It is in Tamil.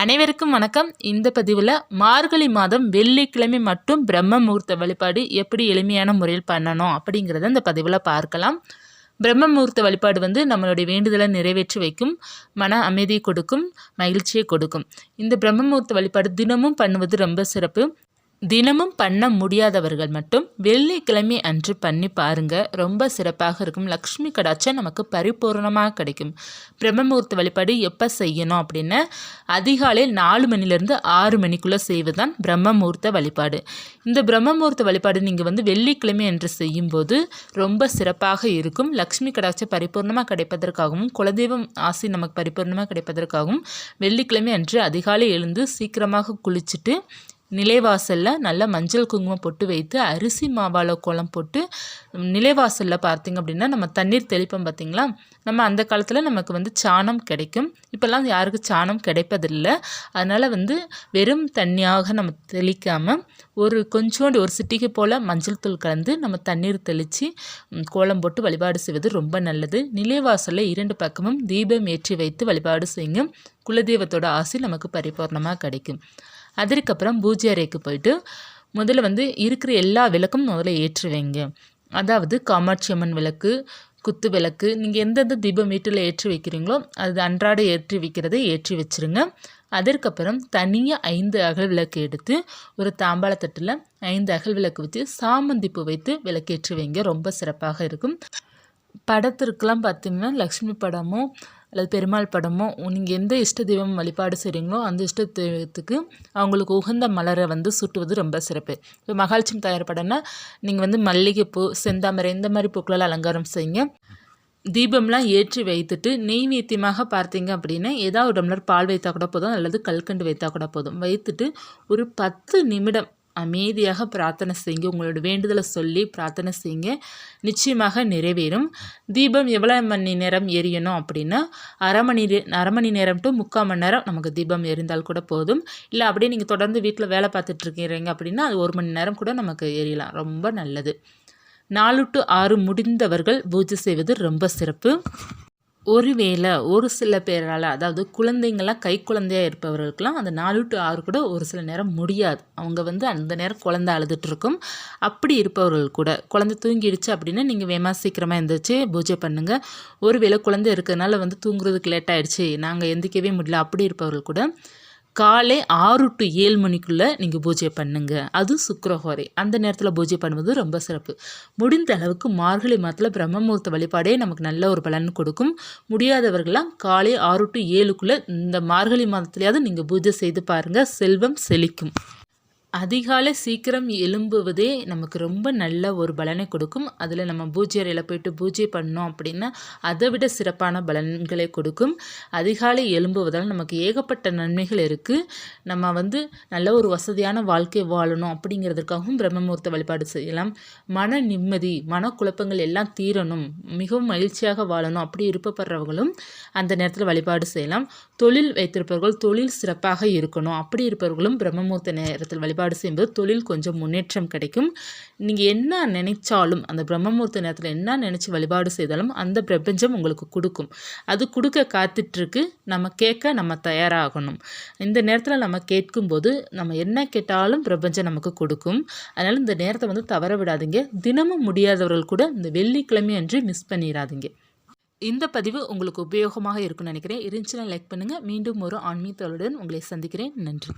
அனைவருக்கும் வணக்கம். இந்த பதிவில் மார்கழி மாதம் வெள்ளிக்கிழமை மட்டும் பிரம்ம முகூர்த்த வழிபாடு எப்படி எளிமையான முறையில் பண்ணணும் அப்படிங்கிறத இந்த பதிவில் பார்க்கலாம். பிரம்ம முகூர்த்த வழிபாடு வந்து நம்மளுடைய வேண்டுதலை நிறைவேற்றி வைக்கும் மன அமைதியை கொடுக்கும் மகிழ்ச்சியை கொடுக்கும். இந்த பிரம்ம முகூர்த்த வழிபாடு தினமும் பண்ணுவது ரொம்ப சிறப்பு. தினமும் பண்ண முடியாதவர்கள் மட்டும் வெள்ளிக்கிழமை அன்று பண்ணி பாருங்க. ரொம்ப சிறப்பாக இருக்கும். லக்ஷ்மி கடாச்சம் நமக்கு பரிபூர்ணமாக கிடைக்கும். பிரம்மமுகூர்த்த வழிபாடு எப்போ செய்யணும் அப்படின்னு அதிகாலை நாலு மணிலேருந்து ஆறு மணிக்குள்ளே செய்வது தான் பிரம்மமுகூர்த்த வழிபாடு. இந்த பிரம்மமுகூர்த்த வழிபாடு நீங்கள் வந்து வெள்ளிக்கிழமை என்று செய்யும்போது ரொம்ப சிறப்பாக இருக்கும். லக்ஷ்மி கடாட்சம் பரிபூர்ணமாக கிடைப்பதற்காகவும் குலதெய்வம் ஆசை நமக்கு பரிபூர்ணமாக கிடைப்பதற்காகவும் வெள்ளிக்கிழமை அன்று அதிகாலை எழுந்து சீக்கிரமாக குளிச்சுட்டு நிலைவாசலில் நல்லா மஞ்சள் குங்குமம் போட்டு வைத்து அரிசி மாவால் கோலம் போட்டு நிலைவாசலில் பார்த்திங்க அப்படின்னா நம்ம தண்ணீர் தெளிப்போம் பார்த்திங்களா? நம்ம அந்த காலத்தில் நமக்கு வந்து சாணம் கிடைக்கும். இப்போல்லாம் யாருக்கு சாணம் கிடைப்பதில்லை. அதனால் வந்து வெறும் தண்ணியாக நம்ம தெளிக்காமல் ஒரு கொஞ்சோண்டு ஒரு சிட்டிக்கு போல் மஞ்சள் தூள் கலந்து நம்ம தண்ணீர் தெளித்து கோலம் போட்டு வழிபாடு செய்வது ரொம்ப நல்லது. நிலைவாசலில் இரண்டு பக்கமும் தீபம் ஏற்றி வைத்து வழிபாடு செய்யும் குலதெய்வத்தோட ஆசை நமக்கு பரிபூர்ணமாக கிடைக்கும். அதற்கப்புறம் பூஜை அறைக்கு போயிட்டு முதல்ல வந்து இருக்கிற எல்லா விளக்கும் முதல்ல ஏற்றி வைங்க. அதாவது காமாட்சி அம்மன் விளக்கு குத்து விளக்கு நீங்கள் எந்தெந்த தீபம் வீட்டில் ஏற்றி வைக்கிறீங்களோ அது அன்றாட ஏற்றி வைக்கிறதை ஏற்றி வச்சுருங்க. அதற்கப்புறம் தனியாக ஐந்து அகல் விளக்கு எடுத்து ஒரு தாம்பாளத்தட்டில் ஐந்து அகல் விளக்கு வச்சு சாமந்திப்பு வைத்து விளக்கேற்றி வைங்க. ரொம்ப சிறப்பாக இருக்கும். படத்திற்கெலாம் பார்த்திங்கன்னா லக்ஷ்மி படமோ அல்லது பெருமாள் படமோ நீங்கள் எந்த இஷ்ட தெய்வம் வழிபாடு செய்கிறீங்களோ அந்த இஷ்ட தெய்வத்துக்கு அவங்களுக்கு உகந்த மலரை வந்து சுட்டுவது ரொம்ப சிறப்பு. இப்போ மகாலட்சுமி தயார் படம்னா நீங்கள் வந்து மல்லிகைப்பூ செந்தாமரை இந்த மாதிரி பூக்களால் அலங்காரம் செய்யுங்க. தீபம்லாம் ஏற்றி வைத்துட்டு நெய்வேத்தியமாக பார்த்தீங்க அப்படின்னா ஏதாவது ஒரு டம்ளர் பால் வைத்தா கூட போதும் அல்லது கல்கண்டு வைத்தா கூட போதும். வைத்துட்டு ஒரு பத்து நிமிடம் அமைதியாக பிரார்த்தனை செய்யுங்க. உங்களோட வேண்டுதலை சொல்லி பிரார்த்தனை செய்யுங்க. நிச்சயமாக நிறைவேறும். தீபம் எவ்வளோ மணி நேரம் எரியணும் அப்படின்னா அரை மணி அரை மணி நேரம் டு முக்கால் மணி நேரம் நமக்கு தீபம் எரிந்தால் கூட போதும். இல்லை அப்படியே நீங்கள் தொடர்ந்து வீட்டில் வேலை பார்த்துட்ருக்கிறீங்க அப்படின்னா அது ஒரு மணி நேரம் கூட நமக்கு எரியலாம். ரொம்ப நல்லது. நாலு டு ஆறு முடிந்தவர்கள் பூஜை செய்வது ரொம்ப சிறப்பு. ஒருவேளை ஒரு சில பேரால் அதாவது குழந்தைங்களாம் கை குழந்தையாக இருப்பவர்களுக்கெல்லாம் அந்த நாலு டு ஆறு கூட ஒரு சில நேரம் முடியாது. அவங்க வந்து அந்த நேரம் குழந்த அழுதுட்டுருக்கும். அப்படி இருப்பவர்கள் கூட குழந்தை தூங்கிடுச்சு அப்படின்னா நீங்கள் வேமா சீக்கிரமாக எழுந்திரிச்சு பூஜை பண்ணுங்கள் ஒருவேளை குழந்தை இருக்கிறதுனால வந்து தூங்குறதுக்கு லேட் ஆகிடுச்சு நாங்கள் எந்திக்கவே முடியல அப்படி இருப்பவர்கள் கூட காலை ஆறு டு ஏழு மணிக்குள்ளே நீங்கள் பூஜை பண்ணுங்கள் அது சுக்கரஹோரை. அந்த நேரத்தில் பூஜை பண்ணுவது ரொம்ப சிறப்பு. முடிந்த அளவுக்கு மார்கழி மாதத்தில் பிரம்மமுகூர்த்த வழிபாடே நமக்கு நல்ல ஒரு பலன் கொடுக்கும். முடியாதவர்களாம் காலை ஆறு டு ஏழுக்குள்ளே இந்த மார்கழி மாதத்துலையாவது நீங்கள் பூஜை செய்து பாருங்கள் செல்வம் செழிக்கும். அதிகாலை சீக்கிரம் எழும்புவதே நமக்கு ரொம்ப நல்ல ஒரு பலனை கொடுக்கும். அதில் நம்ம பூஜை அறையில் போயிட்டு பூஜை பண்ணோம் அப்படின்னா அதை விட சிறப்பான பலன்களை கொடுக்கும். அதிகாலை எழும்புவதால் நமக்கு ஏகப்பட்ட நன்மைகள் இருக்குது நம்ம வந்து நல்ல ஒரு வசதியான வாழ்க்கை வாழணும் அப்படிங்கிறதுக்காகவும் பிரம்மமுகூர்த்த வழிபாடு செய்யலாம். மன நிம்மதி மனக்குழப்பங்கள் எல்லாம் தீரணும். மிகவும் மகிழ்ச்சியாக வாழணும். அப்படி இருப்பப்படுறவங்களும் அந்த நேரத்தில் வழிபாடு செய்யலாம். தொழில் வைத்திருப்பவர்கள் தொழில் சிறப்பாக இருக்கணும். அப்படி இருப்பவர்களும் பிரம்மமுகூர்த்த நேரத்தில் வழிபாடு வழிபாடு செய்யும்போது தொழில் கொஞ்சம் முன்னேற்றம் கிடைக்கும். நீங்கள் என்ன நினைச்சாலும் அந்த பிரம்மமூர்த்தி நேரத்தில் என்ன நினச்சி வழிபாடு செய்தாலும் அந்த பிரபஞ்சம் உங்களுக்கு கொடுக்கும். அது கொடுக்க காத்துட்ருக்கு நம்ம கேட்க நம்ம தயாராகணும். இந்த நேரத்தில் நம்ம கேட்கும்போது நம்ம என்ன கேட்டாலும் பிரபஞ்சம் நமக்கு கொடுக்கும். அதனால் இந்த நேரத்தை வந்து தவற விடாதீங்க. தினமும் முடியாதவர்கள் கூட இந்த வெள்ளிக்கிழமை அன்று மிஸ் பண்ணிடாதீங்க இந்த பதிவு உங்களுக்கு உபயோகமாக இருக்கும்னு நினைக்கிறேன். இருந்துச்சுன்னா லைக் பண்ணுங்கள் மீண்டும் ஒரு ஆன்மீகத்தோளுடன் உங்களை சந்திக்கிறேன். நன்றி.